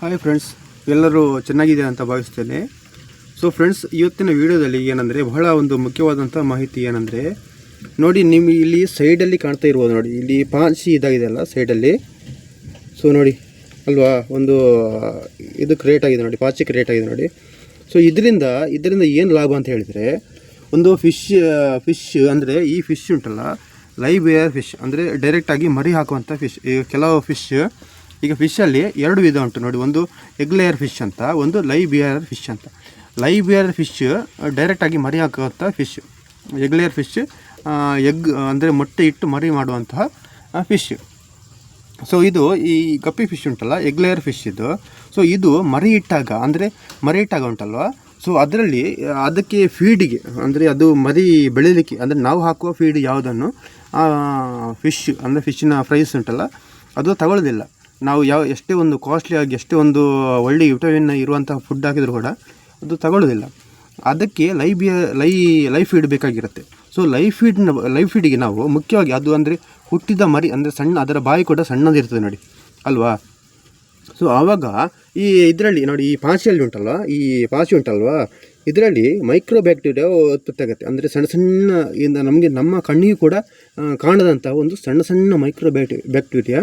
Hi friends ಎಲ್ಲರೂ ಚೆನ್ನಾಗಿದೆ ಅಂತ ಭಾವಿಸ್ತೇನೆ. ಸೊ ಫ್ರೆಂಡ್ಸ್ ಇವತ್ತಿನ ವಿಡಿಯೋದಲ್ಲಿ ಏನಂದರೆ ಬಹಳ ಒಂದು ಮುಖ್ಯವಾದಂಥ ಮಾಹಿತಿ ಏನಂದರೆ, ನೋಡಿ ನಿಮ್ಮ ಇಲ್ಲಿ ಸೈಡಲ್ಲಿ ಕಾಣ್ತಾ ಇರ್ಬೋದು ನೋಡಿ, ಇಲ್ಲಿ ಪಾಚಿ ಇದಾಗಿದೆಯಲ್ಲ ಸೈಡಲ್ಲಿ ಸೊ ನೋಡಿ, ಅಲ್ವಾ, ಒಂದು, ಇದು ಕ್ರಿಯೇಟ್ ಆಗಿದೆ ನೋಡಿ, ಪಾಚಿ ಕ್ರಿಯೇಟ್ ಆಗಿದೆ ನೋಡಿ. ಸೊ ಇದರಿಂದ ಇದರಿಂದ ಏನು ಲಾಭ ಅಂತ ಹೇಳಿದರೆ, ಒಂದು ಫಿಶ್ ಫಿಶ್ ಅಂದರೆ ಈ ಫಿಶ್ ಉಂಟಲ್ಲ ಲೈವ್ ಬೇಯರ್ ಫಿಶ್ ಅಂದರೆ ಡೈರೆಕ್ಟಾಗಿ ಮರಿ ಹಾಕುವಂಥ ಫಿಶ್ ಕೆಲವು ಫಿಶ್ ಈಗ ಫಿಶಲ್ಲಿ ಎರಡು ವಿಧ ಉಂಟು ನೋಡಿ, ಒಂದು ಎಗ್ ಲೇಯರ್ ಫಿಶ್ ಅಂತ, ಒಂದು ಲೈ ಬಿಯರ್ ಫಿಶ್ ಅಂತ. ಲೈ ಬಿಯರ್ ಫಿಶ್ ಡೈರೆಕ್ಟಾಗಿ ಮರಿ ಹಾಕುವಂಥ fish egg layer fish egg ಅಂದರೆ ಮೊಟ್ಟೆ ಇಟ್ಟು ಮರಿ ಮಾಡುವಂತಹ ಫಿಶ್ ಸೊ ಇದು ಈ ಕಪ್ಪಿ ಫಿಶ್ ಉಂಟಲ್ಲ ಎಗ್ ಲೇಯರ್ ಫಿಶ್ ಇದು. ಸೊ ಇದು ಮರಿ ಇಟ್ಟಾಗ, ಅಂದರೆ ಮರಿ ಇಟ್ಟಾಗ ಉಂಟಲ್ವ? ಸೊ ಅದರಲ್ಲಿ, ಅದಕ್ಕೆ ಫೀಡಿಗೆ ಅಂದರೆ ಅದು ಮರಿ ಬೆಳೀಲಿಕ್ಕೆ, ಅಂದರೆ ನಾವು ಹಾಕುವ ಫೀಡ್ ಯಾವುದನ್ನು? ಫಿಶ್ ಅಂದರೆ ಫಿಶ್ಶಿನ ಪ್ರೈಸ್ ಉಂಟಲ್ಲ, ಅದು ತಗೊಳ್ಳೋದಿಲ್ಲ. ನಾವು ಯಾವ, ಎಷ್ಟೇ ಒಂದು ಕಾಸ್ಟ್ಲಿ ಆಗಿ, ಎಷ್ಟೇ ಒಂದು ಒಳ್ಳೆ ವಿಟಮಿನ್ ಇರುವಂಥ ಫುಡ್ ಹಾಕಿದರೂ ಕೂಡ ಅದು ತಗೊಳ್ಳೋದಿಲ್ಲ ಅದಕ್ಕೆ ಲೈ ಬಿ ಲೈ ಲೈಫ್ ಫೀಡ್ ಬೇಕಾಗಿರುತ್ತೆ. ಸೊ ಲೈಫ್ ಫೀಡ್ನ ಲೈಫ್ ಫೀಡಿಗೆ ನಾವು ಮುಖ್ಯವಾಗಿ ಅದು ಅಂದರೆ ಹುಟ್ಟಿದ ಮರಿ, ಅಂದರೆ ಸಣ್ಣ, ಅದರ ಬಾಯಿ ಕೂಡ ಸಣ್ಣದಿರ್ತದೆ ನೋಡಿ. ಅಲ್ವಾ? ಸೊ ಆವಾಗ ಈ ಇದರಲ್ಲಿ ನೋಡಿ, ಈ ಪಾಸಿಯಲ್ಲಿ ಉಂಟಲ್ವ? ಈ ಪಾಸಿ ಉಂಟಲ್ವಾ? ಇದರಲ್ಲಿ ಮೈಕ್ರೋ ಬ್ಯಾಕ್ಟೀರಿಯಾ ಉತ್ಪತ್ತಿ ಆಗುತ್ತೆ. ಅಂದರೆ ಸಣ್ಣ ಸಣ್ಣ, ಇಂದ ನಮಗೆ ನಮ್ಮ ಕಣ್ಣಿಗೆ ಕೂಡ ಕಾಣದಂಥ ಒಂದು ಸಣ್ಣ ಸಣ್ಣ ಮೈಕ್ರೋ ಬ್ಯಾಕ್ಟಿ ಬ್ಯಾಕ್ಟೀರಿಯಾ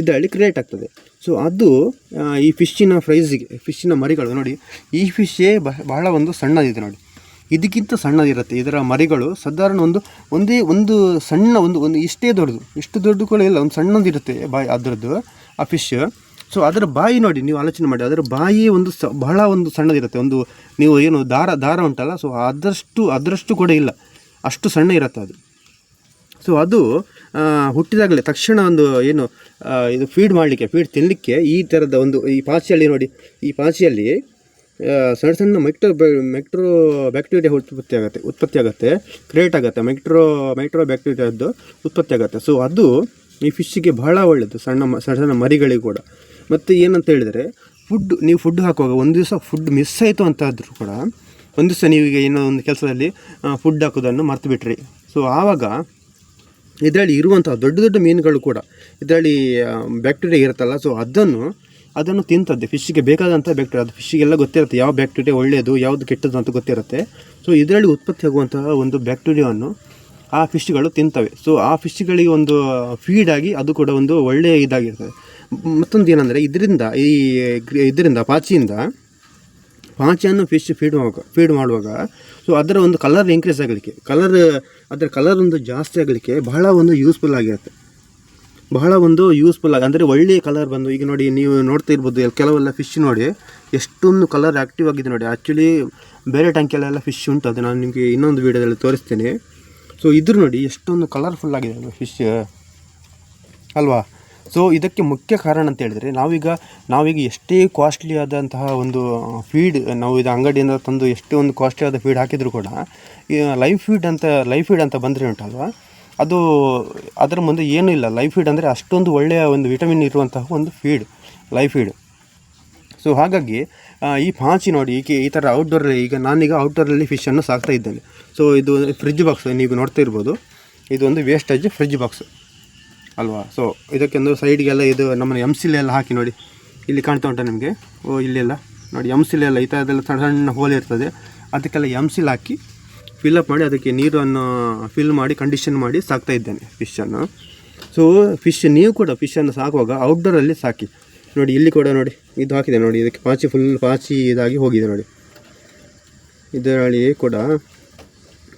ಇದರಲ್ಲಿ ಕ್ರಿಯೇಟ್ ಆಗ್ತದೆ. ಸೊ ಅದು ಈ ಫಿಶ್ಶಿನ ಫ್ರೈಸಿಗೆ ಫಿಶ್ಶಿನ ಮರಿಗಳು, ನೋಡಿ. ಈ ಫಿಶ್ಶೇ ಬಹಳ ಒಂದು ಸಣ್ಣದಿದೆ, ನೋಡಿ. ಇದಕ್ಕಿಂತ ಸಣ್ಣದಿರುತ್ತೆ. ಇದರ ಮರಿಗಳು ಸಾಧಾರಣ ಒಂದು, ಒಂದೇ, ಒಂದು ಸಣ್ಣ ಒಂದು ಒಂದು ಇಷ್ಟೇ ದೊಡ್ಡದು. ಇಷ್ಟು ದೊಡ್ಡ ಕೂಡ ಇಲ್ಲ, ಒಂದು ಸಣ್ಣದಿರುತ್ತೆ ಬಾಯಿ, ಅದರದ್ದು, ಆ ಫಿಶ್ ಸೊ ಅದರ ಬಾಯಿ ನೋಡಿ, ನೀವು ಆಲೋಚನೆ ಮಾಡಿ. ಅದರ ಬಾಯಿ ಒಂದು ಸ, ಬಹಳ ಒಂದು ಸಣ್ಣದಿರುತ್ತೆ. ಒಂದು, ನೀವು ಏನು ದಾರ ದಾರ ಉಂಟಲ್ಲ ಸೊ ಅದರಷ್ಟು ಅದರಷ್ಟು ಕೂಡ ಇಲ್ಲ. ಅಷ್ಟು ಸಣ್ಣ ಇರುತ್ತೆ ಅದು. ಸೊ ಅದು ಹುಟ್ಟಿದಾಗಲೇ ತಕ್ಷಣ ಒಂದು, ಏನು ಇದು ಫೀಡ್ ಮಾಡಲಿಕ್ಕೆ ಫೀಡ್ ತಿನ್ನಲಿಕ್ಕೆ ಈ ಥರದ ಒಂದು, ಈ ಪಾಚಿಯಲ್ಲಿ ನೋಡಿ, ಈ ಪಾಚಿಯಲ್ಲಿ ಸಣ್ಣ ಸಣ್ಣ ಮೈಕ್ರೋ ಮೈಕ್ರೋ ಬ್ಯಾಕ್ಟೀರಿಯಾ ಉತ್ಪತ್ತಿ ಆಗುತ್ತೆ ಉತ್ಪತ್ತಿ ಆಗುತ್ತೆ ಕ್ರಿಯೇಟ್ ಆಗುತ್ತೆ ಮೈಕ್ರೋ ಮೈಕ್ರೋ ಬ್ಯಾಕ್ಟೀರಿಯಾದ್ದು ಉತ್ಪತ್ತಿ ಆಗುತ್ತೆ. ಸೊ ಅದು ಈ ಫಿಶ್ಶಿಗೆ ಬಹಳ ಒಳ್ಳೆಯದು ಸಣ್ಣ ಸಣ್ಣ ಸಣ್ಣ ಮರಿಗಳಿಗೆ ಕೂಡ. ಮತ್ತು ಏನಂತ ಹೇಳಿದರೆ ಫುಡ್ ನೀವು ಫುಡ್ ಹಾಕುವಾಗ ಒಂದು ದಿವಸ ಫುಡ್ ಮಿಸ್ ಆಯಿತು ಅಂತ ಆದರೂ ಕೂಡ, ಒಂದು ದಿವಸ ನೀವೀಗ ಏನೋ ಒಂದು ಕೆಲಸದಲ್ಲಿ ಫುಡ್ ಹಾಕೋದನ್ನು ಮರ್ತು ಬಿಟ್ರಿ ಸೊ ಆವಾಗ ಇದರಲ್ಲಿ ಇರುವಂಥ ದೊಡ್ಡ ದೊಡ್ಡ ಮೀನುಗಳು ಕೂಡ ಇದರಲ್ಲಿ ಬ್ಯಾಕ್ಟೀರಿಯಾ ಇರುತ್ತಲ್ಲ ಸೊ ಅದನ್ನು ಅದನ್ನು ತಿಂತದ್ದೆ. ಫಿಶ್ಗೆ ಬೇಕಾದಂಥ ಬ್ಯಾಕ್ಟೀರಿಯಾ ಅದು ಫಿಶ್ಗೆಲ್ಲ ಗೊತ್ತಿರುತ್ತೆ, ಯಾವ ಬ್ಯಾಕ್ಟೀರಿಯಾ ಒಳ್ಳೆಯದು, ಯಾವುದು ಕೆಟ್ಟದ್ದು ಅಂತ ಗೊತ್ತಿರುತ್ತೆ. ಸೊ ಇದರಲ್ಲಿ ಉತ್ಪತ್ತಿ ಆಗುವಂತಹ ಒಂದು ಬ್ಯಾಕ್ಟೀರಿಯಾವನ್ನು ಆ ಫಿಶ್ಗಳು ತಿಂತವೆ. ಸೊ ಆ ಫಿಶ್ಗಳಿಗೆ ಒಂದು ಫೀಡ್ ಆಗಿ ಅದು ಕೂಡ ಒಂದು ಒಳ್ಳೆಯ ಇದಾಗಿರ್ತದೆ. ಮತ್ತೊಂದು ಏನಂದರೆ, ಇದರಿಂದ ಈ, ಇದರಿಂದ, ಪಾಚಿಯಿಂದ ಪಾಚಿಯನ್ನು ಫಿಶ್ ಫೀಡ್ ಮಾಡುವಾಗ ಫೀಡ್ ಮಾಡುವಾಗ ಸೊ ಅದರ ಒಂದು ಕಲರ್ ಇನ್ಕ್ರೀಸ್ ಆಗಲಿಕ್ಕೆ ಕಲರ್ ಅದರ ಕಲರ್ ಒಂದು ಜಾಸ್ತಿ ಆಗಲಿಕ್ಕೆ ಬಹಳ ಒಂದು ಯೂಸ್ಫುಲ್ ಆಗಿರುತ್ತೆ. ಬಹಳ ಒಂದು ಯೂಸ್ಫುಲ್ ಆಗಿ, ಅಂದರೆ ಒಳ್ಳೆಯ ಕಲರ್ ಬಂದು, ಈಗ ನೋಡಿ ನೀವು ನೋಡ್ತಾ ಇರ್ಬೋದು ಎಲ್ಲ ಕೆಲವೆಲ್ಲ ಫಿಶ್ ನೋಡಿ, ಎಷ್ಟೊಂದು ಕಲರ್ ಆ್ಯಕ್ಟಿವ್ ಆಗಿದೆ ನೋಡಿ. ಆ್ಯಕ್ಚುಲಿ ಬೇರೆ ಟ್ಯಾಂಕಿಯಲ್ಲೆಲ್ಲ ಫಿಶ್ ಉಂಟು ಅದು ನಾನು ನಿಮಗೆ ಇನ್ನೊಂದು ವೀಡಿಯೋದಲ್ಲಿ ತೋರಿಸ್ತೇನೆ. ಸೊ ಇದ್ರ ನೋಡಿ ಎಷ್ಟೊಂದು ಕಲರ್ಫುಲ್ ಆಗಿದೆ ಫಿಶ್ ಅಲ್ವಾ? ಸೊ ಇದಕ್ಕೆ ಮುಖ್ಯ ಕಾರಣ ಅಂತ ಹೇಳಿದರೆ, ನಾವೀಗ ನಾವೀಗ ಎಷ್ಟೇ ಕಾಸ್ಟ್ಲಿ ಆದಂತಹ ಒಂದು ಫೀಡ್ ನಾವು ಇದು ಅಂಗಡಿಯಿಂದ ತಂದು ಎಷ್ಟೇ ಒಂದು ಕಾಸ್ಟ್ಲಿ ಆದ ಫೀಡ್ ಹಾಕಿದರೂ ಕೂಡ ಲೈಫ್ ಫೀಡ್ ಅಂತ ಲೈಫ್ ಫೀಡ್ ಅಂತ ಬಂದರೆ ಉಂಟಲ್ವ? ಅದು, ಅದರ ಮುಂದೆ ಏನೂ ಇಲ್ಲ. ಲೈಫ್ ಫೀಡ್ ಅಂದರೆ ಅಷ್ಟೊಂದು ಒಳ್ಳೆಯ ಒಂದು ವಿಟಮಿನ್ ಇರುವಂತಹ ಒಂದು ಫೀಡ್ ಲೈಫ್ ಫೀಡ್ ಸೊ ಹಾಗಾಗಿ ಈ ಪಾಚಿ ನೋಡಿ ಈಗ ಈ ಥರ ಔಟ್ಡೋರಲ್ಲಿ ಈಗ ನಾನೀಗ ಔಟ್ಡೋರಲ್ಲಿ ಫಿಶನ್ನು ಸಾಕ್ತಾ ಇದ್ದೇನೆ. ಸೊ ಇದು ಫ್ರಿಜ್ ಬಾಕ್ಸ್ ನೀವು ನೋಡ್ತಾ ಇರ್ಬೋದು. ಇದು ಒಂದು ವೇಸ್ಟೇಜ್ ಫ್ರಿಜ್ ಬಾಕ್ಸ್ ಅಲ್ವಾ? ಸೊ ಇದಕ್ಕೊಂದು ಸೈಡ್ಗೆಲ್ಲ ಇದು ನಮ್ಮ ಎಂ ಎಲ್ಲ ಹಾಕಿ ನೋಡಿ. ಇಲ್ಲಿ ಕಾಣ್ತಾ ಉಂಟಾ ನಿಮಗೆ? ಓ ಇಲ್ಲೆಲ್ಲ ನೋಡಿ ಎಂ ಎಲ್ಲ ಈ ಥರದ್ದೆಲ್ಲ ಸಣ್ಣ ಸಣ್ಣ ಹೋಲ್ ಇರ್ತದೆ. ಅದಕ್ಕೆಲ್ಲ ಎಂ ಸಿಲ್ ಹಾಕಿ ಫಿಲ್ಲಪ್ ಮಾಡಿ ಅದಕ್ಕೆ ನೀರನ್ನು ಫಿಲ್ ಮಾಡಿ ಕಂಡೀಷನ್ ಮಾಡಿ ಸಾಕ್ತಾ ಇದ್ದೇನೆ ಫಿಶನ್ನು ಸೊ ಫಿಶ್ ನೀವು ಕೂಡ ಫಿಶನ್ನು ಸಾಕುವಾಗ ಔಟ್ಡೋರಲ್ಲಿ ಸಾಕಿ. ನೋಡಿ, ಇಲ್ಲಿ ಕೂಡ ನೋಡಿ, ಇದು ಹಾಕಿದೆ ನೋಡಿ, ಇದಕ್ಕೆ ಪಾಚಿ ಫುಲ್ ಪಾಚಿ ಇದಾಗಿ ಹೋಗಿದೆ ನೋಡಿ. ಇದರಲ್ಲಿ ಕೂಡ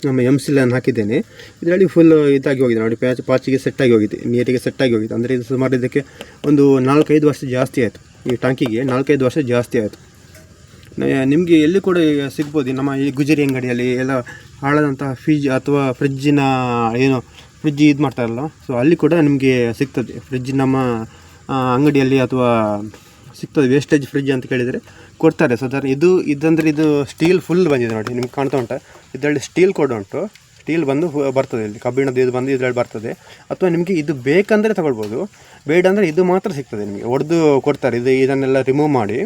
ನಮ್ಮ ಎಂ ಸಿಲನ್ನು ಹಾಕಿದ್ದೇನೆ. ಇದರಲ್ಲಿ ಫುಲ್ ಇದಾಗಿ ಹೋಗಿದೆ. ನೋಡಿ ಪ್ಯಾಚ್ ಪಾಚಿಗೆ ಸೆಟ್ಟಾಗಿ ಹೋಗಿದೆ. ನೀರಿಗೆ ಸೆಟ್ಟಾಗಿ ಹೋಗಿದೆ. ಅಂದರೆ ಇದು ಸುಮಾರು ಇದಕ್ಕೆ ಒಂದು ನಾಲ್ಕೈದು ವರ್ಷ ಜಾಸ್ತಿ ಆಯಿತು. ಈ ಟ್ಯಾಂಕಿಗೆ ನಾಲ್ಕೈದು ವರ್ಷ ಜಾಸ್ತಿ ಆಯಿತು. ನಿಮಗೆ ಎಲ್ಲಿ ಕೂಡ ಸಿಗ್ಬೋದು. ನಮ್ಮ ಈ ಗುಜರಿ ಅಂಗಡಿಯಲ್ಲಿ ಎಲ್ಲ ಹಾಳಾದಂತಹ ಫ್ರಿಜ್ ಅಥವಾ ಫ್ರಿಜ್ಜಿನ ಏನು ಫ್ರಿಜ್ ಇದು ಮಾಡ್ತಾರಲ್ಲ. ಸೊ ಅಲ್ಲಿ ಕೂಡ ನಿಮಗೆ ಸಿಗ್ತದೆ. ಫ್ರಿಜ್ ನಮ್ಮ ಅಂಗಡಿಯಲ್ಲಿ ಅಥವಾ ಸಿಗ್ತದೆ ವೇಸ್ಟೇಜ್ ಫ್ರಿಜ್ ಅಂತ ಕೇಳಿದರೆ ಕೊಡ್ತಾರೆ. ಸಾಧಾರಣ ಇದು, ಇದಂದರೆ ಇದು ಸ್ಟೀಲ್ ಫುಲ್ ಬಂದಿದೆ ನೋಡಿ, ನಿಮ್ಗೆ ಕಾಣ್ತಾ ಉಂಟು? ಇದರಲ್ಲಿ ಸ್ಟೀಲ್ ಕೂಡ ಉಂಟು. ಸ್ಟೀಲ್ ಬಂದು ಬರ್ತದೆ ಇಲ್ಲಿ ಕಬ್ಬಿಣದ ಇದು ಬಂದು ಇದರಲ್ಲಿ ಬರ್ತದೆ. ಅಥವಾ ನಿಮಗೆ ಇದು ಬೇಕಂದರೆ ತಗೊಳ್ಬೋದು ಬೇಡ ಅಂದರೆ ಇದು ಮಾತ್ರ ಸಿಗ್ತದೆ ನಿಮಗೆ. ಒಡೆದು ಕೊಡ್ತಾರೆ, ಇದು ಇದನ್ನೆಲ್ಲ ರಿಮೂವ್ ಮಾಡಿ.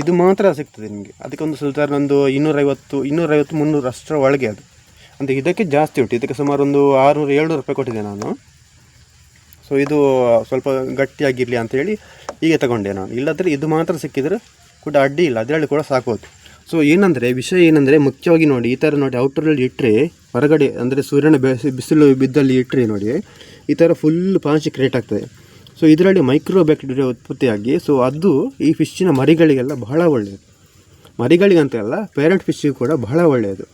ಇದು ಮಾತ್ರ ಸಿಗ್ತದೆ ನಿಮಗೆ. ಅದಕ್ಕೆ ಒಂದು ಸುಧಾರ ಒಂದು ಇನ್ನೂರೈವತ್ತು ಇನ್ನೂರೈವತ್ತು ಮುನ್ನೂರು ಅಷ್ಟರ ಒಳಗೆ ಅದು. ಅಂದರೆ ಇದಕ್ಕೆ ಜಾಸ್ತಿ ಉಂಟು. ಇದಕ್ಕೆ ಸುಮಾರು ಒಂದು ಆರುನೂರು, ಏಳ್ನೂರು ರೂಪಾಯಿ ಕೊಟ್ಟಿದ್ದೆ ನಾನು. ಸೊ ಇದು ಸ್ವಲ್ಪ ಗಟ್ಟಿಯಾಗಿರಲಿ ಅಂತೇಳಿ ಹೀಗೆ ತಗೊಂಡೆ ನಾನು. ಇಲ್ಲದ್ರೆ ಇದು ಮಾತ್ರ ಸಿಕ್ಕಿದ್ರೆ ಕೂಡ ಅಡ್ಡಿ ಇಲ್ಲ. ಅದರಲ್ಲಿ ಕೂಡ ಸಾಕೋದು. ಸೊ ಏನಂದರೆ, ವಿಷಯ ಏನಂದರೆ, ಮುಖ್ಯವಾಗಿ ನೋಡಿ, ಈ ಥರ ನೋಡಿ ಔಟ್ರಲ್ಲಿ ಇಟ್ಟರೆ ಹೊರಗಡೆ ಅಂದರೆ ಸೂರ್ಯನ ಬೆಸ, ಬಿಸಿಲು ಬಿದ್ದಲ್ಲಿ ಇಟ್ಟರೆ ನೋಡಿ, ಈ ಥರ ಫುಲ್ ಪಾಂಚಿ ಕ್ರಿಯೇಟ್ ಆಗ್ತದೆ. ಸೊ ಇದರಲ್ಲಿ ಮೈಕ್ರೋ ಬ್ಯಾಕ್ಟೀರಿಯಾ ಉತ್ಪತ್ತಿಯಾಗಿ ಸೊ ಅದು ಈ ಫಿಶ್ಶಿನ ಮರಿಗಳಿಗೆಲ್ಲ ಬಹಳ ಒಳ್ಳೆಯದು ಮರಿಗಳಿಗಂತ ಅಲ್ಲ ಪೇರೆಂಟ್ ಫಿಶ್ಶಿಗೆ ಕೂಡ ಬಹಳ ಒಳ್ಳೆಯದು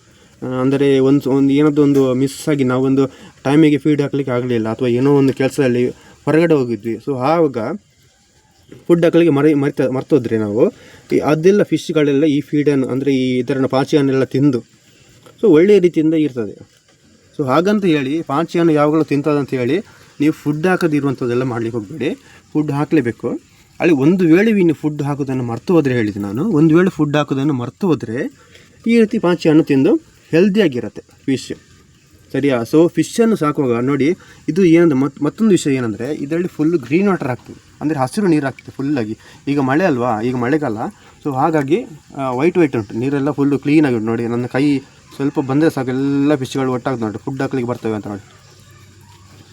ಅಂದರೆ ಒಂದು ಒಂದು ಏನಾದರೂ ಒಂದು ಮಿಸ್ ಆಗಿ ನಾವೊಂದು ಟೈಮಿಗೆ ಫೀಡ್ ಹಾಕ್ಲಿಕ್ಕೆ ಆಗಲಿಲ್ಲ, ಅಥವಾ ಏನೋ ಒಂದು ಕೆಲಸದಲ್ಲಿ ಹೊರಗಡೆ ಹೋಗಿದ್ವಿ. ಸೊ ಆವಾಗ ಫುಡ್ ಹಾಕಲಿಕ್ಕೆ ಮರಿ, ಮರಿತ, ಮರ್ತೋದ್ರೆ ನಾವು. ಈ ಅದೆಲ್ಲ ಫಿಶ್ಗಳೆಲ್ಲ ಈ ಫೀಡನ್ನು ಅಂದರೆ ಈ ಇದರ ಪಾಚಿಯನ್ನೆಲ್ಲ ತಿಂದು. ಸೊ ಒಳ್ಳೆಯ ರೀತಿಯಿಂದ ಇರ್ತದೆ. ಸೊ ಹಾಗಂತ ಹೇಳಿ, ಪಾಚಿಯನ್ನು ಯಾವಾಗಲೂ ತಿಂತದಂತ ಹೇಳಿ, ನೀವು ಫುಡ್ ಹಾಕದಿರುವಂಥದ್ದೆಲ್ಲ ಮಾಡ್ಲಿಕ್ಕೆ ಹೋಗಬೇಡಿ. ಫುಡ್ ಹಾಕಲೇಬೇಕು. ಅಲ್ಲಿ ಒಂದು ವೇಳೆ ನೀವು ಫುಡ್ ಹಾಕೋದನ್ನು ಮರ್ತು ಹೋದರೆ ಹೇಳಿದೆ ನಾನು. ಒಂದು ವೇಳೆ ಫುಡ್ ಹಾಕೋದನ್ನು ಮರ್ತು ಹೋದರೆ ಈ ರೀತಿ ಪಾಚಿಯನ್ನು ತಿಂದು ಹೆಲ್ದಿಯಾಗಿರುತ್ತೆ ಫಿಶ್ ಸರಿಯಾ? ಸೊ ಫಿಶನ್ನು ಸಾಕುವಾಗ ನೋಡಿ, ಇದು ಏನಂದ್ರೆ ಮತ್, ಮತ್ತೊಂದು ವಿಷಯ ಏನಂದರೆ, ಇದರಲ್ಲಿ ಫುಲ್ ಗ್ರೀನ್ ವಾಟರ್ ಆಗ್ತದೆ ಅಂದರೆ ಹಸಿರು ನೀರು ಆಗ್ತದೆ ಫುಲ್ಲಾಗಿ ಈಗ ಮಳೆ ಅಲ್ವಾ? ಈಗ ಮಳೆಗಾಲ. ಸೊ ಹಾಗಾಗಿ ವೈಟ್ ವೈಟ್ ಉಂಟು. ನೀರೆಲ್ಲ ಫುಲ್ಲು ಕ್ಲೀನಾಗಿ ಉಂಟು ನೋಡಿ. ನನ್ನ ಕೈ ಸ್ವಲ್ಪ ಬಂದರೆ ಸಾಕು. ಎಲ್ಲ ಫಿಶ್ಗಳು ಒಟ್ಟಾಗ್ತದೆ ನೋಡಿ. ಫುಡ್ ಹಾಕ್ಲಿಕ್ಕೆ ಬರ್ತವೆ ಅಂತ ನೋಡಿ.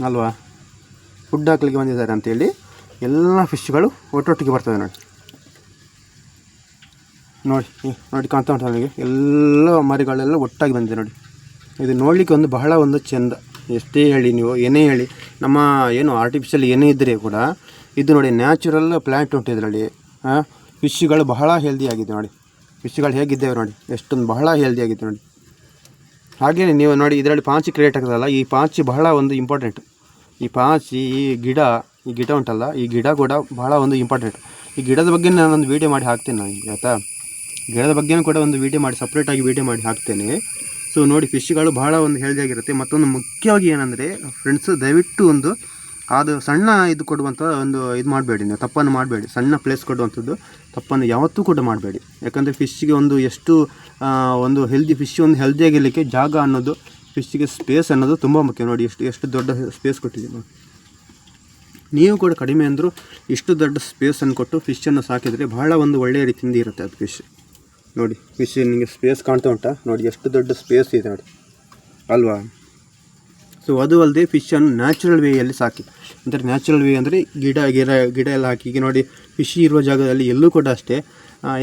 ಅಲ್ವಾ? ಫುಡ್ ಹಾಕ್ಲಿಕ್ಕೆ ಬಂದಿದ್ದಾರೆ ಅಂತೇಳಿ ಎಲ್ಲ ಫಿಶ್ಗಳು ಒಟ್ಟೊಟ್ಟಿಗೆ ಬರ್ತವೆ ನೋಡಿ. ನೋಡಿ ನೋಡಿ ಕಾಣ್ತಾ ಉಂಟು ನನಗೆ? ಎಲ್ಲ ಮರಿಗಳೆಲ್ಲ ಒಟ್ಟಾಗಿ ಬಂದಿದೆ ನೋಡಿ. ಇದು ನೋಡಲಿಕ್ಕೆ ಒಂದು ಬಹಳ ಒಂದು ಚೆಂದ. ಎಷ್ಟೇ ಹೇಳಿ ನೀವು, ಏನೇ ಹೇಳಿ. ನಮ್ಮ ಏನು ಆರ್ಟಿಫಿಷಿಯಲ್ ಏನೇ ಇದ್ದರೆ ಕೂಡ ಇದು ನೋಡಿ ನ್ಯಾಚುರಲ್ ಪ್ಲ್ಯಾಂಟ್ ಉಂಟು ಇದರಲ್ಲಿ. ಫಿಶ್ಗಳು ಬಹಳ ಹೆಲ್ದಿ ಆಗಿದೆ ನೋಡಿ. ಫಿಶ್ಗಳು ಹೇಗಿದ್ದೇವೆ ನೋಡಿ. ಎಷ್ಟೊಂದು ಬಹಳ ಹೆಲ್ದಿ ಆಗಿದೆ ನೋಡಿ. ಹಾಗೆಯೇ ನೀವು ನೋಡಿ ಇದರಲ್ಲಿ ಪಾಚಿ ಕ್ರಿಯೇಟ್ ಆಗ್ತದಲ್ಲ, ಈ ಪಾಚಿ ಬಹಳ ಒಂದು ಇಂಪಾರ್ಟೆಂಟ್ ಈ ಪಾಚಿ, ಈ ಗಿಡ ಈ ಗಿಡ ಉಂಟಲ್ಲ, ಈ ಗಿಡ ಕೂಡ ಬಹಳ ಒಂದು ಇಂಪಾರ್ಟೆಂಟ್ ಈ ಗಿಡದ ಬಗ್ಗೆ ನಾನೊಂದು ವೀಡಿಯೋ ಮಾಡಿ ಹಾಕ್ತೇನೆ ನಾನು ಆಯಿತಾ? ಗಿಡದ ಬಗ್ಗೆನೂ ಕೂಡ ಒಂದು ವೀಡಿಯೋ ಮಾಡಿ ಸಪ್ರೇಟಾಗಿ ವೀಡಿಯೋ ಮಾಡಿ ಹಾಕ್ತೇನೆ. ಸೊ ನೋಡಿ ಫಿಶ್ಗಳು ಬಹಳ ಒಂದು ಹೆಲ್ದಿಯಾಗಿರುತ್ತೆ ಮತ್ತೊಂದು ಮುಖ್ಯವಾಗಿ ಏನಂದರೆ ಫ್ರೆಂಡ್ಸು ದಯವಿಟ್ಟು ಒಂದು ಅದು ಸಣ್ಣ ಇದು ಕೊಡುವಂಥ ಒಂದು ಇದು ಮಾಡಬೇಡಿ, ನೀವು ತಪ್ಪನ್ನು ಮಾಡಬೇಡಿ, ಸಣ್ಣ ಪ್ಲೇಸ್ ಕೊಡುವಂಥದ್ದು ತಪ್ಪನ್ನು ಯಾವತ್ತೂ ಕೂಡ ಮಾಡಬೇಡಿ. ಯಾಕಂದರೆ ಫಿಶ್ಗೆ ಒಂದು ಎಷ್ಟು ಒಂದು ಹೆಲ್ದಿ ಫಿಶ್ ಒಂದು ಹೆಲ್ದಿಯಾಗಿರಲಿಕ್ಕೆ ಜಾಗ ಅನ್ನೋದು ಫಿಶ್ಗೆ ಸ್ಪೇಸ್ ಅನ್ನೋದು ತುಂಬ ಮುಖ್ಯ. ನೋಡಿ ಎಷ್ಟು ಎಷ್ಟು ದೊಡ್ಡ ಸ್ಪೇಸ್ ಕೊಟ್ಟಿದ್ದೀವಿ ನೋಡಿ. ನೀವು ಕೂಡ ಕಡಿಮೆ ಅಂದರೂ ಇಷ್ಟು ದೊಡ್ಡ ಸ್ಪೇಸನ್ನು ಕೊಟ್ಟು ಫಿಶನ್ನು ಸಾಕಿದರೆ ಬಹಳ ಒಂದು ಒಳ್ಳೆಯ ರೀತಿಯಿಂದ ಇರುತ್ತೆ ಅದು ಫಿಶ್ ನೋಡಿ ಫಿಶ್ ನಿಮಗೆ ಸ್ಪೇಸ್ ಕಾಣ್ತಾ ಉಂಟಾ. ನೋಡಿ, ಎಷ್ಟು ದೊಡ್ಡ ಸ್ಪೇಸ್ ಇದೆ ನೋಡಿ. ಅಲ್ವಾ? ಸೊ ಅದು ಅಲ್ಲದೆ ಫಿಶನ್ನು ನ್ಯಾಚುರಲ್ ವೇಯಲ್ಲಿ ಸಾಕಿ. ಅಂದರೆ ನ್ಯಾಚುರಲ್ ವೇ ಅಂದರೆ ಗಿಡ ಗಿಡ ಗಿಡ ಎಲ್ಲ ಹಾಕಿ. ಈಗ ನೋಡಿ ಫಿಶ್ ಇರುವ ಜಾಗದಲ್ಲಿ ಎಲ್ಲೂ ಕೂಡ ಅಷ್ಟೇ.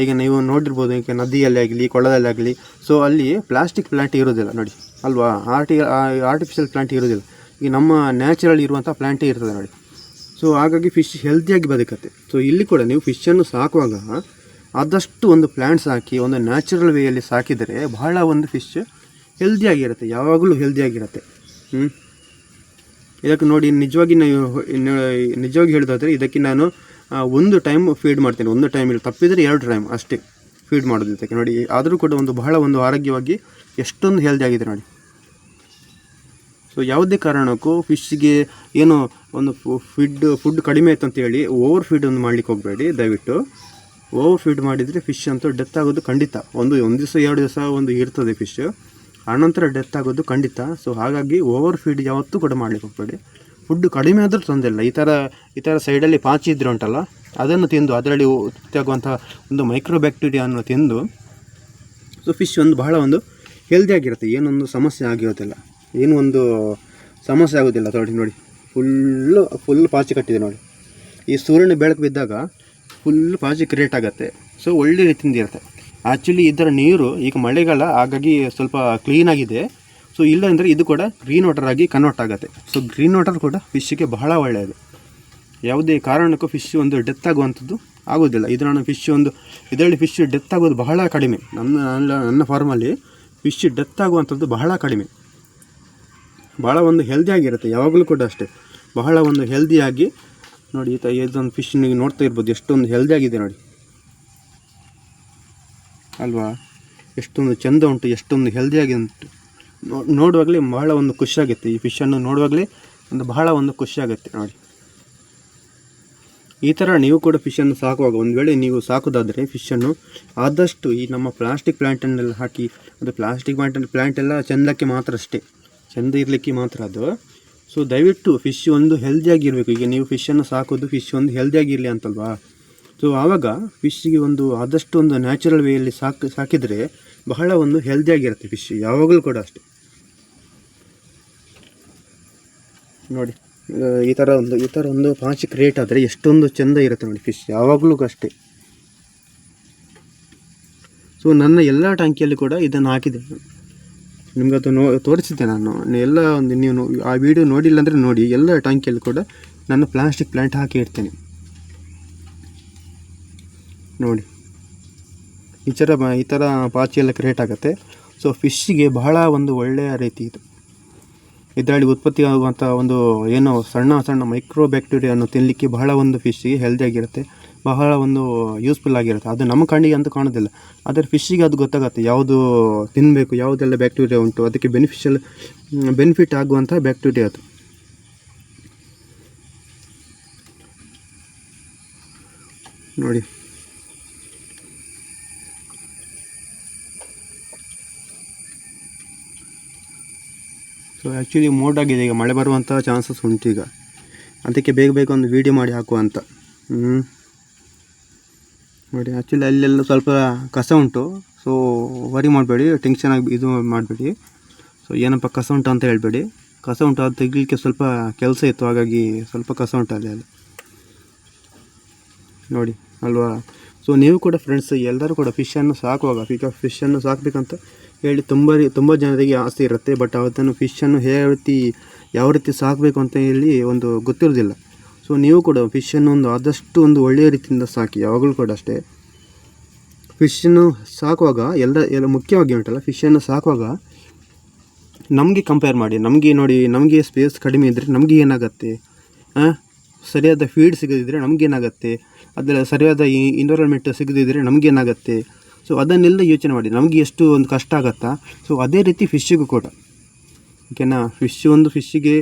ಈಗ ನೀವು ನೋಡಿರ್ಬೋದು, ಈಗ ನದಿಯಲ್ಲಿ ಆಗಲಿ ಕೊಳದಲ್ಲಿ ಆಗಲಿ. ಸೊ ಅಲ್ಲಿ ಪ್ಲಾಸ್ಟಿಕ್ ಪ್ಲಾಂಟ್ ಇರೋದಿಲ್ಲ ನೋಡಿ. ಅಲ್ವಾ? ಆರ್ಟಿ ಆರ್ಟಿಫಿಷಿಯಲ್ ಪ್ಲಾಂಟ್ ಇರೋದಿಲ್ಲ ಈಗ ನಮ್ಮ ನ್ಯಾಚುರಲ್ ಇರುವಂಥ ಪ್ಲಾಂಟೇ ಇರ್ತದೆ ನೋಡಿ. ಸೊ ಹಾಗಾಗಿ ಫಿಶ್ ಹೆಲ್ದಿಯಾಗಿ ಬದುಕತ್ತೆ. ಸೊ ಇಲ್ಲಿ ಕೂಡ ನೀವು ಫಿಶನ್ನು ಸಾಕುವಾಗ ಆದಷ್ಟು ಒಂದು ಪ್ಲ್ಯಾಂಟ್ಸ್ ಹಾಕಿ, ಒಂದು ನ್ಯಾಚುರಲ್ ವೇಯಲ್ಲಿ ಸಾಕಿದರೆ ಬಹಳ ಒಂದು ಫಿಶ್ ಹೆಲ್ದಿಯಾಗಿರುತ್ತೆ ಯಾವಾಗಲೂ ಹೆಲ್ದಿಯಾಗಿರುತ್ತೆ ಹ್ಞೂ ಇದಕ್ಕೆ ನೋಡಿ, ನಿಜವಾಗಿ ನೀವು ನಿಜವಾಗಿ ಹೇಳೋದಾದರೆ ಇದಕ್ಕೆ ನಾನು ಒಂದು ಟೈಮ್ ಫೀಡ್ ಮಾಡ್ತೇನೆ. ಒಂದು ಟೈಮ್ ಇಲ್ಲ. ತಪ್ಪಿದರೆ ಎರಡು ಟೈಮ್ ಅಷ್ಟೇ ಫೀಡ್ ಮಾಡೋದು ಇದಕ್ಕೆ ನೋಡಿ. ಆದರೂ ಕೂಡ ಒಂದು ಬಹಳ ಒಂದು ಆರೋಗ್ಯವಾಗಿ ಎಷ್ಟೊಂದು ಹೆಲ್ದಿ ಆಗಿದೆ ನೋಡಿ. ಸೊ ಯಾವುದೇ ಕಾರಣಕ್ಕೂ ಫಿಶ್ಗೆ ಏನು ಒಂದು ಫಿಡ್ ಫುಡ್ ಕಡಿಮೆ ಆಯ್ತು ಅಂತೇಳಿ ಓವರ್ ಫೀಡ್ ಒಂದು ಮಾಡ್ಲಿಕ್ಕೆ ಹೋಗಬೇಡಿ. ದಯವಿಟ್ಟು ಓವರ್ ಫೀಡ್ ಮಾಡಿದರೆ ಫಿಶ್ ಅಂತೂ ಡೆತ್ ಆಗೋದು ಖಂಡಿತ. ಒಂದು ಒಂದು ದಿವಸ, ಎರಡು ದಿವಸ ಒಂದು ಇರ್ತದೆ ಫಿಶ್ ಆನಂತರ ಡೆತ್ ಆಗೋದು ಖಂಡಿತ. ಸೊ ಹಾಗಾಗಿ ಓವರ್ ಫೀಡ್ ಯಾವತ್ತೂ ಕೂಡ ಮಾಡ್ಲಿಕ್ಕೆ ಹೋಗಬೇಡಿ. ಫುಡ್ ಕಡಿಮೆ ಆದರೂ ತೊಂದರೆ ಇಲ್ಲ. ಈ ಥರ ಈ ಥರ ಸೈಡಲ್ಲಿ ಪಾಚಿ ಇದ್ರೆ ಉಂಟಲ್ಲ, ಅದನ್ನು ತಿಂದು, ಅದರಲ್ಲಿ ಉತ್ತಾಗುವಂಥ ಒಂದು ಮೈಕ್ರೋ ಬ್ಯಾಕ್ಟೀರಿಯಾವನ್ನು ತಿಂದು ಸೊ ಫಿಶ್ ಒಂದು ಬಹಳ ಒಂದು ಹೆಲ್ದಿಯಾಗಿರುತ್ತೆ ಏನೊಂದು ಸಮಸ್ಯೆ ಆಗಿರೋದಿಲ್ಲ. ಏನು ಒಂದು ಸಮಸ್ಯೆ ಆಗೋದಿಲ್ಲ ನೋಡಿ ನೋಡಿ. ಫುಲ್ಲು ಫುಲ್ ಪಾಚಿ ಕಟ್ಟಿದೆ ನೋಡಿ. ಈ ಸೂರ್ಯನ ಬೆಳಕು ಬಿದ್ದಾಗ ಫುಲ್ ಪಾಚಿ ಕ್ರಿಯೇಟ್ ಆಗುತ್ತೆ. ಸೊ ಒಳ್ಳೆ ರೀತಿಯಿಂದ ಇರುತ್ತೆ. ಆ್ಯಕ್ಚುಲಿ ಇದರ ನೀರು, ಈಗ ಮಳೆಗಾಲ, ಹಾಗಾಗಿ ಸ್ವಲ್ಪ ಕ್ಲೀನಾಗಿದೆ ಸೊ ಇಲ್ಲ ಅಂದರೆ ಇದು ಕೂಡ ಗ್ರೀನ್ ವಾಟರ್ ಆಗಿ ಕನ್ವರ್ಟ್ ಆಗುತ್ತೆ. ಸೊ ಗ್ರೀನ್ ವಾಟರ್ ಕೂಡ ಫಿಶ್ಶಿಗೆ ಬಹಳ ಒಳ್ಳೆಯದು ಯಾವುದೇ ಕಾರಣಕ್ಕೂ ಫಿಶ್ ಒಂದು ಡೆತ್ ಆಗುವಂಥದ್ದು ಆಗೋದಿಲ್ಲ ಇದು ನಾನು ಫಿಶ್ ಒಂದು, ಇದರಲ್ಲಿ ಫಿಶ್ ಡೆತ್ ಆಗೋದು ಬಹಳ ಕಡಿಮೆ. ನನ್ನ ನನ್ನ ನನ್ನ ಫಾರ್ಮಲ್ಲಿ ಫಿಶ್ ಡೆತ್ ಆಗುವಂಥದ್ದು ಬಹಳ ಕಡಿಮೆ. ಭಾಳ ಒಂದು ಹೆಲ್ದಿಯಾಗಿರುತ್ತೆ ಯಾವಾಗಲೂ ಕೂಡ ಅಷ್ಟೇ. ಬಹಳ ಒಂದು ಹೆಲ್ದಿಯಾಗಿ ನೋಡಿ, ಈ ಇದೊಂದು ಫಿಶ್ ನೀವು ನೋಡ್ತಾ ಇರ್ಬೋದು. ಎಷ್ಟೊಂದು ಹೆಲ್ದಿಯಾಗಿದೆ ನೋಡಿ. ಅಲ್ವಾ? ಎಷ್ಟೊಂದು ಚೆಂದ ಉಂಟು, ಎಷ್ಟೊಂದು ಹೆಲ್ದಿಯಾಗಿ ಉಂಟು. ನೋಡುವಾಗಲೇ ಬಹಳ ಒಂದು ಖುಷಿಯಾಗುತ್ತೆ ಈ ಫಿಶನ್ನು ನೋಡುವಾಗಲೇ ಒಂದು ಬಹಳ ಒಂದು ಖುಷಿಯಾಗುತ್ತೆ ನೋಡಿ. ಈ ಥರ ನೀವು ಕೂಡ ಫಿಶನ್ನು ಸಾಕುವಾಗ, ಒಂದು ವೇಳೆ ನೀವು ಸಾಕೋದಾದರೆ ಫಿಶನ್ನು ಆದಷ್ಟು ಈ ನಮ್ಮ ಪ್ಲಾಸ್ಟಿಕ್ ಪ್ಲ್ಯಾಂಟನ್ನೆಲ್ಲ ಹಾಕಿ, ಅದು ಪ್ಲಾಸ್ಟಿಕ್ ಪ್ಲಾಂಟ್ ಪ್ಲ್ಯಾಂಟ್ ಎಲ್ಲ ಚೆಂದಕ್ಕೆ ಮಾತ್ರ ಅಷ್ಟೇ. ಚೆಂದ ಇರಲಿಕ್ಕೆ ಮಾತ್ರ ಅದು. ಸೊ ದಯವಿಟ್ಟು ಫಿಶ್ ಒಂದು ಹೆಲ್ದಿಯಾಗಿರಬೇಕು ಈಗ ನೀವು ಫಿಶನ್ನು ಸಾಕೋದು ಫಿಶ್ ಒಂದು ಹೆಲ್ದಿಯಾಗಿರಲಿ ಅಂತಲ್ವಾ? ಸೊ ಆವಾಗ ಫಿಶ್ಗೆ ಒಂದು ಆದಷ್ಟು ಒಂದು ನ್ಯಾಚುರಲ್ ವೇಯಲ್ಲಿ ಸಾಕು, ಸಾಕಿದರೆ ಬಹಳ ಒಂದು ಹೆಲ್ದಿಯಾಗಿರುತ್ತೆ ಫಿಶ್ ಯಾವಾಗಲೂ ಕೂಡ ಅಷ್ಟೆ. ನೋಡಿ ಈ ಥರ ಒಂದು, ಈ ಥರ ಒಂದು ಪಾಚಿ ಕ್ರಿಯೇಟ್ ಆದರೆ ಎಷ್ಟೊಂದು ಚೆಂದ ಇರುತ್ತೆ ನೋಡಿ ಫಿಶ್ ಯಾವಾಗಲೂ ಅಷ್ಟೇ. ಸೊ ನನ್ನ ಎಲ್ಲ ಟ್ಯಾಂಕಿಯಲ್ಲಿ ಕೂಡ ಇದನ್ನು ಹಾಕಿದೆ ನಿಮ್ಗೆ ಅದು ನೋ, ತೋರಿಸಿದ್ದೆ ನಾನು. ಎಲ್ಲ ಒಂದು ನೀವು ಆ ವಿಡಿಯೋ ನೋಡಿಲ್ಲ ಅಂದರೆ ನೋಡಿ, ಎಲ್ಲ ಟ್ಯಾಂಕಿಯಲ್ಲಿ ಕೂಡ ನಾನು ಪ್ಲಾಸ್ಟಿಕ್ ಪ್ಲ್ಯಾಂಟ್ ಹಾಕಿ ಇಡ್ತೇನೆ. ನೋಡಿ. ಈ ಥರ ಈ ಥರ ಪಾಚಿ ಎಲ್ಲ ಕ್ರಿಯೇಟ್ ಆಗುತ್ತೆ. ಸೊ ಫಿಶ್ಶಿಗೆ ಬಹಳ ಒಂದು ಒಳ್ಳೆಯ ರೀತಿ ಇದು. ಇದರಲ್ಲಿ ಉತ್ಪತ್ತಿ ಆಗುವಂಥ ಒಂದು ಏನೋ ಸಣ್ಣ ಸಣ್ಣ ಮೈಕ್ರೋ ಬ್ಯಾಕ್ಟೀರಿಯಾವನ್ನು ತಿನ್ನಲಿಕ್ಕೆ ಬಹಳ ಒಂದು ಫಿಶ್ಶಿಗೆ ಹೆಲ್ದಿಯಾಗಿರುತ್ತೆ ಬಹಳ ಒಂದು ಯೂಸ್ಫುಲ್ ಆಗಿರುತ್ತೆ. ಅದು ನಮ್ಮ ಕಣ್ಣಿಗೆ ಅಂತೂ ಕಾಣೋದಿಲ್ಲ. ಆದರೆ ಫಿಶ್ಶಿಗೆ ಅದು ಗೊತ್ತಾಗುತ್ತೆ. ಯಾವುದು ತಿನ್ನಬೇಕು ಯಾವುದೆಲ್ಲ ಬ್ಯಾಕ್ಟೀರಿಯಾ ಉಂಟು, ಅದಕ್ಕೆ ಬೆನಿಫಿಷಿಯಲ್ ಬೆನಿಫಿಟ್ ಆಗುವಂಥ ಬ್ಯಾಕ್ಟೀರಿಯಾ ಅದು. ನೋಡಿ. ಸೊ ಆ್ಯಕ್ಚುಲಿ ಮೋಡ್ ಆಗಿದೆ. ಈಗ ಮಳೆ ಬರುವಂಥ ಚಾನ್ಸಸ್ ಉಂಟು ಈಗ. ಅದಕ್ಕೆ ಬೇಗ ಬೇಗ ಒಂದು ವೀಡಿಯೋ ಮಾಡಿ ಹಾಕುವ ಅಂತ ಹ್ಞೂ ನೋಡಿ ಆ್ಯಕ್ಚುಲಿ ಅಲ್ಲೆಲ್ಲ ಸ್ವಲ್ಪ ಕಸ ಉಂಟು. ಸೊ ವರಿ ಮಾಡಬೇಡಿ. ಟೆನ್ಷನ್ ಆಗಿ ಇದು ಮಾಡಬೇಡಿ. ಸೊ ಏನಪ್ಪ ಕಸ ಉಂಟು ಅಂತ ಹೇಳಬೇಡಿ. ಕಸ ಉಂಟು ಅದು ತೆಗಿಲಿಕ್ಕೆ ಸ್ವಲ್ಪ ಕೆಲಸ ಇತ್ತು. ಹಾಗಾಗಿ ಸ್ವಲ್ಪ ಕಸ ಉಂಟು ಅಲ್ಲಿ ನೋಡಿ, ಅಲ್ವಾ? ಸೊ ನೀವು ಕೂಡ ಫ್ರೆಂಡ್ಸ್ ಎಲ್ಲರೂ ಕೂಡ ಫಿಶನ್ನು ಸಾಕುವಾಗ, ಈಗ ಫಿಶನ್ನು ಸಾಕಬೇಕಂತ ಹೇಳಿ ತುಂಬ ತುಂಬ ಜನರಿಗೆ ಆಸೆ ಇರುತ್ತೆ ಬಟ್ ಅವತ್ತನ್ನು ಫಿಶನ್ನು ಯಾವ ರೀತಿ ಯಾವ ರೀತಿ ಸಾಕಬೇಕು ಅಂತ ಹೇಳಿ ಒಂದು ಗೊತ್ತಿರೋದಿಲ್ಲ. ಸೊ ನೀವು ಕೂಡ ಫಿಶನ್ನು ಒಂದು ಆದಷ್ಟು ಒಂದು ಒಳ್ಳೆಯ ರೀತಿಯಿಂದ ಸಾಕಿ, ಯಾವಾಗಲೂ ಕೂಡ ಅಷ್ಟೇ. ಫಿಶನ್ನು ಸಾಕುವಾಗ ಎಲ್ಲ ಎಲ್ಲ ಮುಖ್ಯವಾಗಿ ಉಂಟಲ್ಲ ಫಿಶನ್ನು ಸಾಕುವಾಗ ನಮಗೆ ಕಂಪೇರ್ ಮಾಡಿ, ನಮಗೆ ನೋಡಿ, ನಮಗೆ ಸ್ಪೇಸ್ ಕಡಿಮೆ ಇದ್ದರೆ ನಮಗೆ ಏನಾಗುತ್ತೆ? ಸರಿಯಾದ ಫೀಡ್ ಸಿಗದಿದ್ದರೆ ನಮಗೇನಾಗತ್ತೆ ಅದರ ಸರಿಯಾದ ಇನ್ವೈರನ್ಮೆಂಟ್ ಸಿಗದಿದ್ದರೆ ನಮಗೇನಾಗತ್ತೆ ಸೊ ಅದನ್ನೆಲ್ಲ ಯೋಚನೆ ಮಾಡಿ. ನಮಗೆ ಎಷ್ಟು ಒಂದು ಕಷ್ಟ ಆಗತ್ತಾ? ಸೊ ಅದೇ ರೀತಿ ಫಿಶ್ಶಿಗೂ ಕೂಡ. ಓಕೆನಾ ಫಿಶ್ ಒಂದು ಫಿಶ್ಶಿಗೆ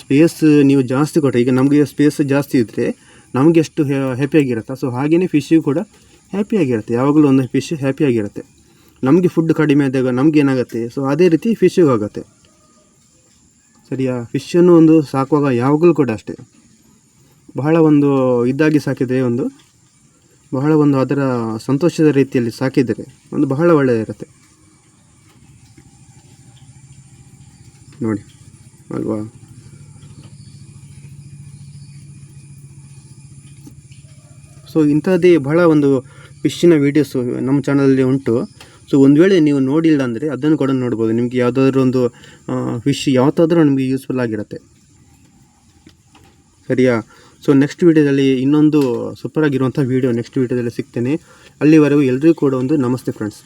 ಸ್ಪೇಸ್ ನೀವು ಜಾಸ್ತಿ ಕೊಟ್ಟರೆ ಈಗ ನಮಗೆ ಸ್ಪೇಸ್ ಜಾಸ್ತಿ ಇದ್ದರೆ ನಮಗೆ ಎಷ್ಟು ಹ್ಯಾಪಿಯಾಗಿರುತ್ತಾ ಸೊ ಹಾಗೆಯೇ ಫಿಶ್ಶಿಗೂ ಕೂಡ ಹ್ಯಾಪಿಯಾಗಿರುತ್ತೆ ಯಾವಾಗಲೂ ಒಂದು ಫಿಶ್ ಹ್ಯಾಪಿಯಾಗಿರುತ್ತೆ ನಮಗೆ ಫುಡ್ ಕಡಿಮೆ ಆದಾಗ ನಮ್ಗೆ ಏನಾಗುತ್ತೆ? ಸೊ ಅದೇ ರೀತಿ ಫಿಶ್ಶಿಗೂ ಆಗುತ್ತೆ. ಸರಿಯಾ? ಫಿಶನ್ನು ಒಂದು ಸಾಕುವಾಗ ಯಾವಾಗಲೂ ಕೂಡ ಅಷ್ಟೇ. ಬಹಳ ಒಂದು ಇದಾಗಿ ಸಾಕಿದರೆ ಒಂದು ಬಹಳ ಒಂದು ಅದರ ಸಂತೋಷದ ರೀತಿಯಲ್ಲಿ ಸಾಕಿದರೆ ಒಂದು ಬಹಳ ಒಳ್ಳೆಯದಿರುತ್ತೆ ನೋಡಿ, ಅಲ್ವಾ? ಸೊ ಇಂಥದ್ದೇ ಬಹಳ ಒಂದು ಫಿಶ್ಶಿನ ವೀಡಿಯೋಸು ನಮ್ಮ ಚಾನಲಲ್ಲಿ ಉಂಟು. ಸೊ ಒಂದು ವೇಳೆ ನೀವು ನೋಡಿಲ್ಲ ಅಂದರೆ ಅದನ್ನು ಕೂಡ ನೋಡ್ಬೋದು. ನಿಮಗೆ ಯಾವುದಾದ್ರೂ ಒಂದು ಫಿಶ್ ಯಾವತ್ತಾದರೂ ನಿಮಗೆ ಯೂಸ್ಫುಲ್ ಆಗಿರುತ್ತೆ. ಸರಿಯಾ? ಸೊ ನೆಕ್ಸ್ಟ್ ವೀಡಿಯೋದಲ್ಲಿ ಇನ್ನೊಂದು ಸೂಪರ್ ಆಗಿರುವಂಥ ವೀಡಿಯೋ ನೆಕ್ಸ್ಟ್ ವೀಡಿಯೋದಲ್ಲಿ ಸಿಗ್ತೇನೆ. ಅಲ್ಲಿವರೆಗೂ ಎಲ್ಲರಿಗೂ ಕೂಡ ಒಂದು ನಮಸ್ತೆ ಫ್ರೆಂಡ್ಸ್